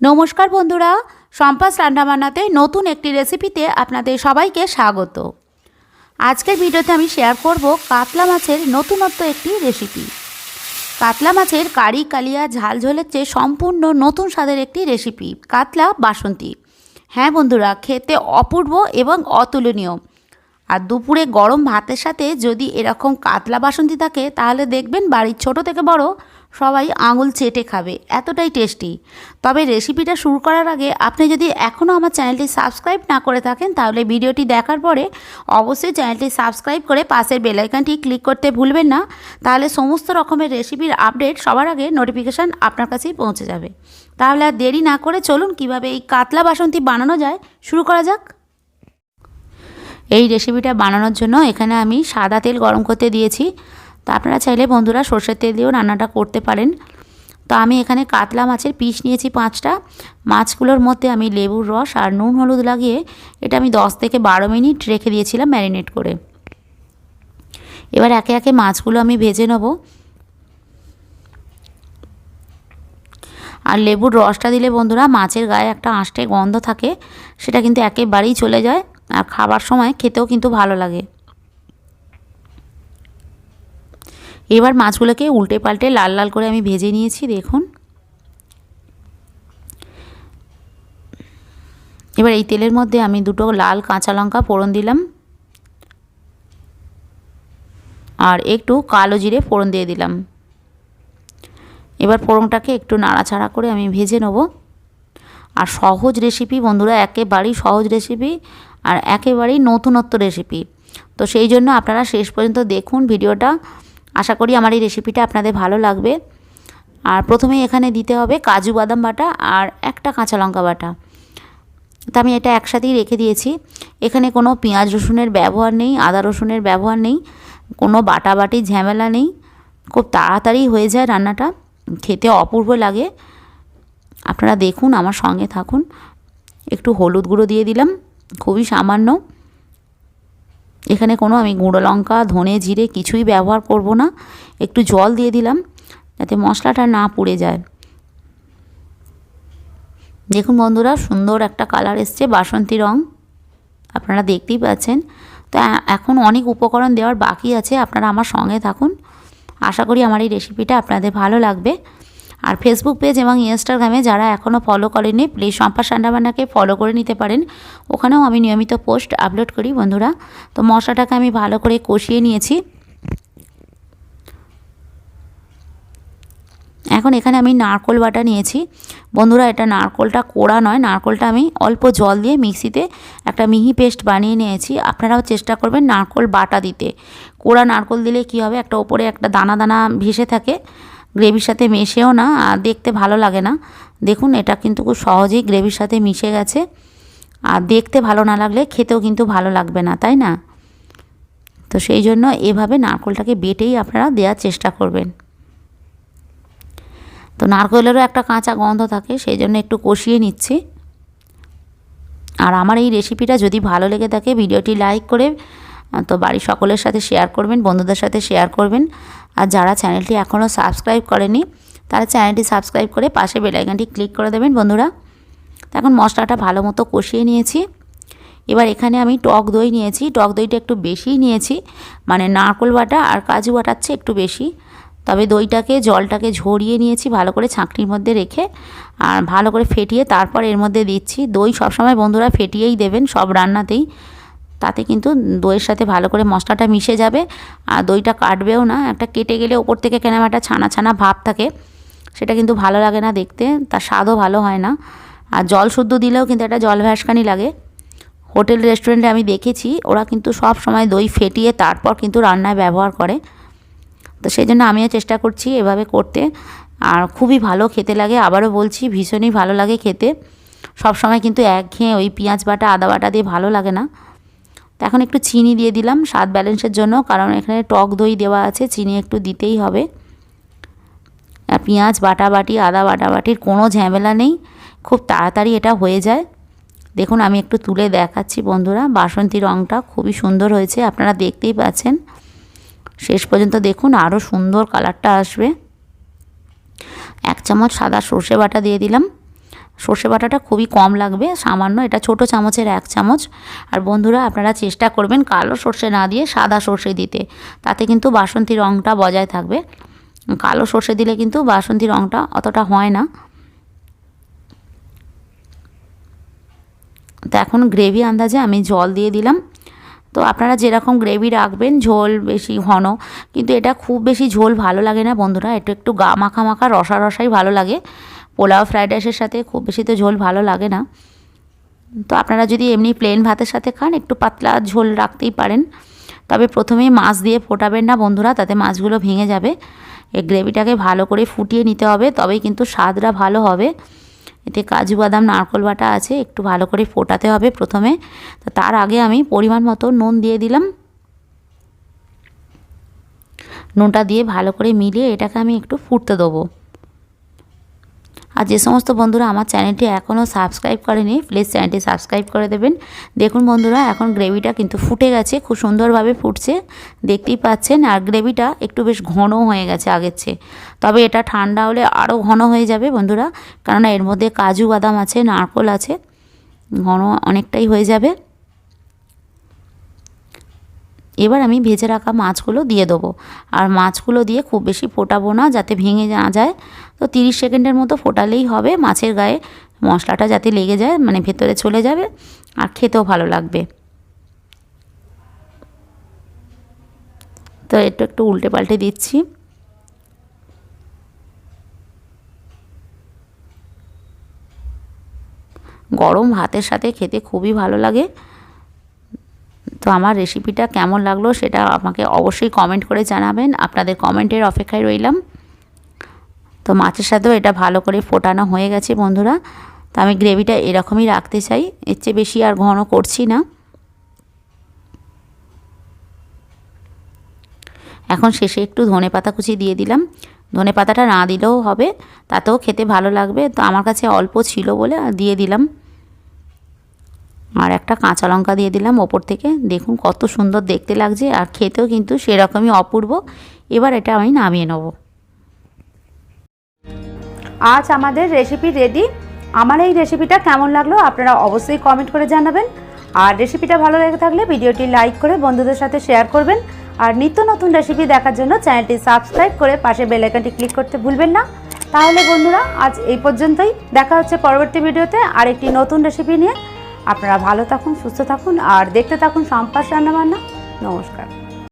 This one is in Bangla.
নমস্কার বন্ধুরা, সম্পাস রান্নাবান্নাতে নতুন একটি রেসিপিতে আপনাদের সবাইকে স্বাগত। আজকের ভিডিওতে আমি শেয়ার করব কাতলা মাছের নতুনত্ব একটি রেসিপি। কাতলা মাছের কারি, কালিয়া, ঝাল ঝোলের চেয়ে সম্পূর্ণ নতুন স্বাদের একটি রেসিপি, কাতলা বাসন্তী। হ্যাঁ বন্ধুরা, খেতে অপূর্ব এবং অতুলনীয়। আর দুপুরে গরম ভাতের সাথে যদি এরকম কাতলা বাসন্তী থাকে, তাহলে দেখবেন বাড়ির ছোট থেকে বড় সবাই আঙুল চেটে খাবে, এতটাই টেস্টি। তবে রেসিপিটা শুরু করার আগে আপনি যদি এখনও আমার চ্যানেলটি সাবস্ক্রাইব না করে থাকেন, তাহলে ভিডিওটি দেখার পরে অবশ্যই চ্যানেলটি সাবস্ক্রাইব করে পাশের বেলাইকানটি ক্লিক করতে ভুলবেন না। তাহলে সমস্ত রকমের রেসিপির আপডেট সবার আগে নোটিফিকেশান আপনার কাছেই পৌঁছে যাবে। তাহলে আর দেরি না করে চলুন কীভাবে এই কাতলা বাসন্তী বানানো যায়, শুরু করা যাক। এই রেসিপিটা বানানোর জন্য এখানে আমি সাদা তেল গরম করতে দিয়েছি। তো আপনারা চাইলে বন্ধুরা সর্ষের তেল দিয়েও রান্নাটা করতে পারেন। তো আমি এখানে কাতলা মাছের পিস নিয়েছি পাঁচটা। মাছগুলোর মধ্যে আমি লেবুর রস আর নুন হলুদ লাগিয়ে এটা আমি দশ থেকে বারো মিনিট রেখে দিয়েছিলাম ম্যারিনেট করে। এবার একে একে মাছগুলো আমি ভেজে নেব। আর লেবুর রসটা দিলে বন্ধুরা মাছের গায়ে একটা আঁশটে গন্ধ থাকে, সেটা কিন্তু একেবারেই চলে যায়। আর খাবার সময় খেতেও কিন্তু ভালো লাগে। এবার মাছগুলোকে উল্টে পাল্টে লাল লাল করে আমি ভেজে নিয়েছি, দেখুন। এবার এই তেলের মধ্যে আমি দুটো লাল কাঁচা লঙ্কা ফোড়ন দিলাম। আর একটু কালো জিরে ফোড়ন দিয়ে দিলাম। এবার ফোড়নটাকে একটু নাড়াচাড়া করে আমি ভেজে নেব। আর সহজ রেসিপি বন্ধুরা, একেবারেই সহজ রেসিপি আর একেবারেই নতুনত্ব রেসিপি তো সেই জন্য আপনারা শেষ পর্যন্ত দেখুন ভিডিওটা। আশা করি আমার এই রেসিপিটা আপনাদের ভালো লাগবে। আর প্রথমে এখানে দিতে হবে কাজু বাদাম বাটা আর একটা কাঁচা লঙ্কা বাটা। তা আমি এটা একসাথেই রেখে দিয়েছি। এখানে কোনো পেঁয়াজ রসুনের ব্যবহার নেই, আদা রসুনের ব্যবহার নেই, কোনো বাটাবাটি ঝামেলা নেই। খুব তাড়াতাড়ি হয়ে যায় রান্নাটা, খেতে অপূর্ব লাগে। আপনারা দেখুন, আমার সঙ্গে থাকুন। একটু হলুদ গুঁড়ো দিয়ে দিলাম, খুবই সামান্য। এখানে কোনো আমি গুঁড়ো লঙ্কা, ধনে জিরে কিছুই ব্যবহার করব না। একটু জল দিয়ে দিলাম যাতে মশলাটা না পুড়ে যায়। দেখুন বন্ধুরা, সুন্দর একটা কালার এসছে, বাসন্তী রং। আপনারা দেখতেই পাচ্ছেন। তো এখন অনেক উপকরণ দেওয়ার বাকি আছে, আপনারা আমার সঙ্গে থাকুন। আশা করি আমার এই রেসিপিটা আপনাদের ভালো লাগবে। আর ফেসবুক পেজ এবং ইনস্টাগ্রামে যারা এখনও ফলো করেনি প্লিজ সম্পা সান্ডাবান্নাকে ফলো করে নিতে পারেন। ওখানেও আমি নিয়মিত পোস্ট আপলোড করি বন্ধুরা। তো মশলাটাকে আমি ভালো করে কষিয়ে নিয়েছি। এখন এখানে আমি নারকোল বাটা নিয়েছি। বন্ধুরা, এটা নারকোলটা কোড়া নয়। নারকোলটা আমি অল্প জল দিয়ে মিক্সিতে একটা মিহি পেস্ট বানিয়ে নিয়েছি। আপনারাও চেষ্টা করবেন নারকোল বাটা দিতে। কোড়া নারকোল দিলে কি হবে? একটা ওপরে একটা দানা দানা ভেসে থাকে। গ্রেভির সাথে মেশেও না, আর দেখতে ভালো লাগে না। দেখুন, এটা কিন্তু খুব সহজেই গ্রেভির সাথে মিশে গেছে। আর দেখতে ভালো না লাগলে খেতেও কিন্তু ভালো লাগবে না, তাই না? তো সেই জন্য এভাবে নারকোলটাকে বেটেই আপনারা দেওয়ার চেষ্টা করবেন। তো নারকেলেরও একটা কাঁচা গন্ধ থাকে, সেই জন্য একটু কষিয়ে নিচ্ছি। আর আমার এই রেসিপিটা যদি ভালো লেগে থাকে, ভিডিওটি লাইক করে তো বাড়ির সকলের সাথে শেয়ার করবেন, বন্ধুদের সাথে শেয়ার করবেন। আর যারা চ্যানেলটি এখনও সাবস্ক্রাইব করেনি, তারা চ্যানেলটি সাবস্ক্রাইব করে পাশে বেলাইকানটি ক্লিক করে দেবেন বন্ধুরা। এখন মশলাটা ভালো মতো কষিয়ে নিয়েছি। এবার এখানে আমি টক দই নিয়েছি। টক দইটা একটু বেশিই নিয়েছি। মানে নারকোল বাটা আর কাজু বাটার চেয়ে একটু বেশি। তবে দইটাকে, জলটাকে ঝরিয়ে নিয়েছি ভালো করে ছাঁকনির মধ্যে রেখে। আর ভালো করে ফেটিয়ে তারপর এর মধ্যে দিচ্ছি। দই সবসময় বন্ধুরা ফেটিয়েই দেবেন সব রান্নাতেই। তাতে কিন্তু দইয়ের সাথে ভালো করে মশলাটা মিশে যাবে। আর দইটা কাটবেও না, একটা কেটে গেলে ওপর থেকে কেনাম একটা ছানা ছানা ভাব থাকে। সেটা কিন্তু ভালো লাগে না দেখতে, তার স্বাদও ভালো হয় না। আর জল শুদ্ধ দিলেও কিন্তু একটা জল ভ্যাসকানি লাগে। হোটেল, রেস্টুরেন্টে আমি দেখেছি, ওরা কিন্তু সব সময় দই ফেটিয়ে তারপর কিন্তু রান্নায় ব্যবহার করে। তো সেই জন্য আমিও চেষ্টা করছি এভাবে করতে। আর খুবই ভালো খেতে লাগে, আবারও বলছি ভীষণই ভালো লাগে খেতে। সব সময় কিন্তু এক একঘেয়ে ওই পেঁয়াজ বাটা, আদা বাটা দিয়ে ভালো লাগে না। এখন একটু চিনি দিয়ে দিলাম, স্বাদ ব্যালেন্সের জন্য, কারণ এখানে টক দই দেওয়া আছে, চিনি একটু দিতেই হবে। আর পেঁয়াজ বাটাবাটি আদা বাটাবাটির কোনো ঝামেলা নেই, খুব তাড়াতাড়ি এটা হয়ে যায়। দেখুন, আমি একটু তুলে দেখাচ্ছি বন্ধুরা, বাসন্তী রঙটা খুবই সুন্দর হয়েছে, আপনারা দেখতেই পাচ্ছেন। শেষ পর্যন্ত দেখুন আরও সুন্দর কালারটা আসবে। এক চামচ সাদা সর্ষে বাটা দিয়ে দিলাম। সর্ষে বাটাটা খুবই কম লাগবে, সামান্য এটা ছোট চামচের এক চামচ। আর বন্ধুরা, আপনারা চেষ্টা করবেন কালো সর্ষে না দিয়ে সাদা সর্ষে দিতে। তাতে কিন্তু বাসন্তী রঙটা বজায় থাকবে। কালো সর্ষে দিলে কিন্তু বাসন্তী রঙটা অতটা হয় না। তো এখন গ্রেভি আন্দাজে আমি জল দিয়ে দিলাম। তো আপনারা যেরকম গ্রেভি রাখবেন, ঝোল বেশি ঘন, কিন্তু এটা খুব বেশি ঝোল ভালো লাগে না বন্ধুরা। এটা একটু গা মাখা মাখা রসা রসাই ভালো লাগে। পোলাও ফ্রাইড রাইসের সাথে খুব বেশি তো ঝোল ভালো লাগে না। তো আপনারা যদি এমনি প্লেন ভাতের সাথে খান, একটু পাতলা ঝোল রাখতেই পারেন। তবে প্রথমেই মাছ দিয়ে ফোটাবেন না বন্ধুরা, তাতে মাছগুলো ভেঙে যাবে। এই গ্রেভিটাকে ভালো করে ফুটিয়ে নিতে হবে, তবেই কিন্তু স্বাদটা ভালো হবে। এতে কাজু, বাদাম, নারকল বাটা আছে, একটু ভালো করে ফোটাতে হবে প্রথমে। তো তার আগে আমি পরিমাণ মতো নুন দিয়ে দিলাম। নুনটা দিয়ে ভালো করে মিলিয়ে এটাকে আমি একটু ফুটতে দেবো। আর যে সমস্ত বন্ধুরা আমার চ্যানেলটি এখনও সাবস্ক্রাইব করেনি প্লিজ চ্যানেলটি সাবস্ক্রাইব করে দেবেন। দেখুন বন্ধুরা, এখন গ্রেভিটা কিন্তু ফুটে গেছে, খুব সুন্দরভাবে ফুটছে। দেখতেই পাচ্ছেন, আর গ্রেভিটা একটু বেশ ঘন হয়ে গেছে আগের চেয়ে। তবে এটা ঠান্ডা হলে আরও ঘন হয়ে যাবে বন্ধুরা, কেননা এর মধ্যে কাজু বাদাম আছে, নারকোল আছে, ঘন অনেকটাই হয়ে যাবে। এবার আমি ভেজে রাখা মাছগুলো দিয়ে দেবো। আর মাছগুলো দিয়ে খুব বেশি ফোটাবো না, যাতে ভেঙে না যায়। তো তিরিশ সেকেন্ডের মতো ফোটালেই হবে, মাছের গায়ে মশলাটা যাতে লেগে যায় মানে ভেতরে চলে যাবে, আর খেতেও ভালো লাগবে। তো একটু একটু উল্টে পাল্টে দিচ্ছি। গরম ভাতের সাথে খেতে খুবই ভালো লাগে। তো আমার রেসিপিটা কেমন লাগল সেটা আমাকে অবশ্যই কমেন্ট করে জানাবেন। আপনাদের কমেন্টের অপেক্ষায় রইলাম। তো মাছের সাথেও এটা ভালো করে ফোটানো হয়ে গেছে বন্ধুরা। তো আমি গ্রেভিটা এরকমই রাখতে চাই। এর চেয়ে বেশি আর ঘন করছি না। এখন শেষে একটু ধনে পাতা কুচি দিয়ে দিলাম। ধনে পাতাটা না দিলেও হবে, তাতেও খেতে ভালো লাগবে। তো আমার কাছে অল্প ছিল বলে দিয়ে দিলাম। আর একটা কাঁচা লঙ্কা দিয়ে দিলাম ওপর থেকে। দেখুন কত সুন্দর দেখতে লাগছে আর খেতেও কিন্তু সেরকমই অপূর্ব। এবার এটা আমি নামিয়ে নেব। আজ আমাদের রেসিপি রেডি আমার এই রেসিপিটা কেমন লাগল আপনারা অবশ্যই কমেন্ট করে জানাবেন। আর রেসিপিটা ভালো লেগে থাকলে ভিডিওটি লাইক করে বন্ধুদের সাথে শেয়ার করবেন। আর নিত্য নতুন রেসিপি দেখার জন্য চ্যানেলটি সাবস্ক্রাইব করে পাশে বেল আইকনটি ক্লিক করতে ভুলবেন না। তাহলে বন্ধুরা, আজ এই পর্যন্তই। দেখা হচ্ছে পরবর্তী ভিডিওতে আর একটি নতুন রেসিপি নিয়ে। আপনারা ভালো থাকুন সুস্থ থাকুন আর দেখতে থাকুন সম্পাস রান্নাবান্না নমস্কার।